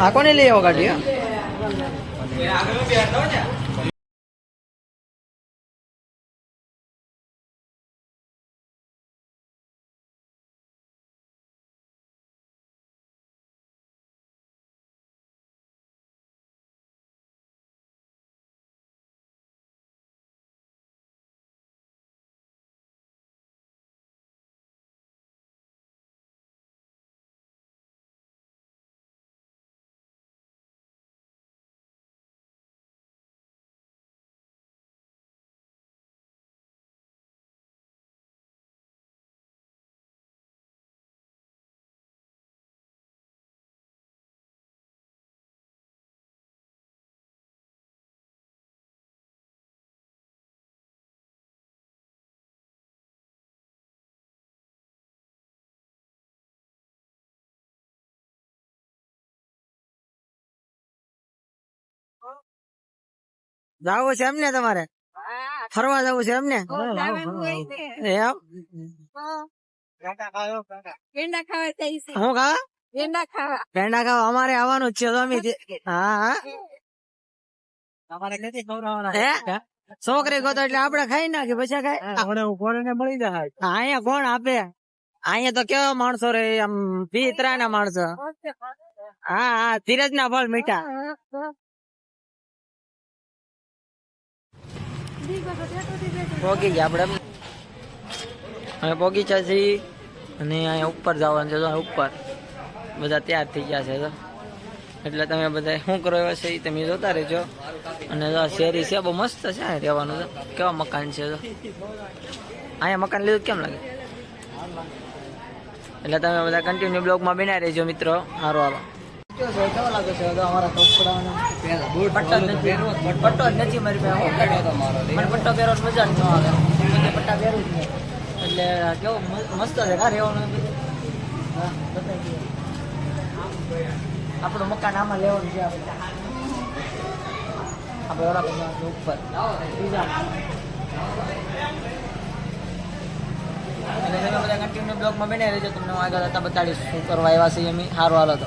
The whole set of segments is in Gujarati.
આ કોને લઈ આવો ગાડી હા? જાવું છે એમને તમારે? ફરવા જવું છે એમને? એમ? પેંડા ખાવા હું પેંડા ખાવા. અમારે આવવાનું જ છે તો હા હા. છોકરી ગોતો એટલે આપડે ખાઈ નાખી પછી ખાઈ? મળી જાય. અહીંયા કોણ આપે? અહીંયા તો કેવા માણસો રે આમ પીતરા ના માણસો હા હા ધીરજ ના ફળ મીઠા. પોગી ગયા આપણે હવે બગીચા છે અને અહીંયા ઉપર જવાનું છે તો ઉપર. બધા તૈયાર થઈ ગયા છે તો એટલે તમે બધા શું કરો એવા છે તમે જોતા રહેજો. અને શેરી છે, બહુ મસ્ત છે અહીંયા રહેવાનું તો કેવા મકાન છે તો અહીંયા મકાન લીધું કેમ લાગે? એટલે તમે બધા કન્ટિન્યુ બ્લોગમાં બનાવી રહેજો, મિત્રો. સારો હાલો. કેવો લાગે છે? તો અમારા કપડાનો પટ્ટો જ નથી પટ્ટો જ નથી મારી પાસે મને પટ્ટો પહેરવા મજા જ ન આવે. મને પટ્ટા પહેરું જ નહીં. એટલે કેવો મસ્ત છે. કા રહેવાનું હા, બતાવી આપણું મકાન આમાં લેવાનું છે આપણે. આપણે ઓલા બધા ઉપર. બીજા. એટલે તમે બધા કન્ટિન્યુ બ્લોગમાં બનાવી રહેજો. તમને હું આગળ હતા બતાડીશ શું કરવા આવ્યા છે એમ સારું હાલો તો.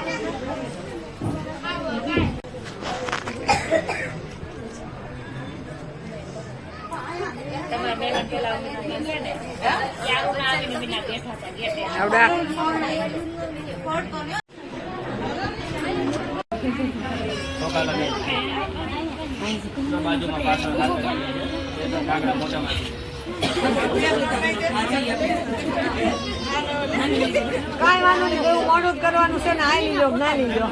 ના લીધો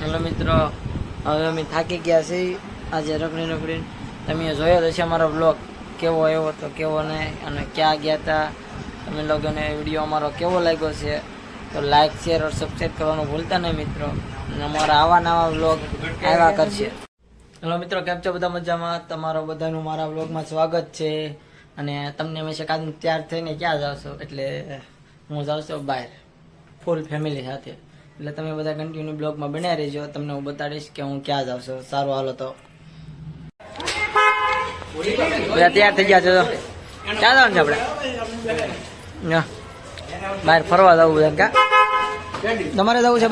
હેલો મિત્રો હવે અમે થાકી ગયા છીએ. આજે રખડી રખડીને તમે જોયો હશે છે અમારો બ્લોગ કેવો આવ્યો હતો કેવો નહીં અને ક્યાં ગયા હતા તમે લોકોને વીડિયો અમારો કેવો લાગ્યો છે? તો લાઈક શેર ઓર સબસ્ક્રાઈબ કરવાનું ભૂલતા નહીં મિત્રો. અને અમારા આવા નવા બ્લોગ આવ્યા કરશે. હેલો મિત્રો, કેમ છો બધા મજામાં? તમારો બધાનું મારા બ્લોગમાં સ્વાગત છે. અને તમને હંમેશા કામ તૈયાર થઈને ક્યાં જાવ છો? એટલે હું જાઉં છું બહાર. ફૂલ ફેમિલી સાથે. એટલે તમે બધા કન્ટિન્યુ બ્લોગમાં બન્યા રહેજો. તમને હું બતાડીશ કે હું ક્યાં જાઉં છું. સારું હાલો તો. બધા તૈયાર થઈ ગયા છે તો ક્યાં જવાનું છે આપણે. બહાર ફરવા જવું બધા કા? તમારે જવું છે